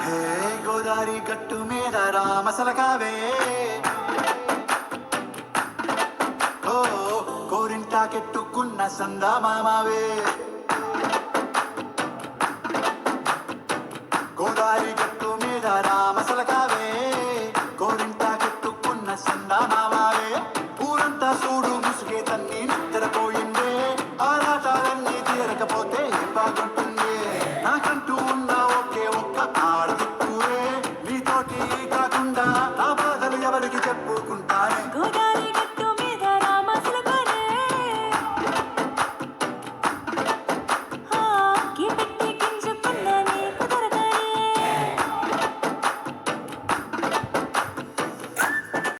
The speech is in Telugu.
హే గోదారి గట్టు మీద రామసలకావే ఓ కోరింటాకెట్టుకున్న సందా మామావే గోదారి కోరింటాకెట్టుకున్న సందా ఊరంతా చూడు ముసుగే తన్ని నిద్రపోయిందే. ఆరాటాలన్నీ తీరకపోతే బాగుంటుంది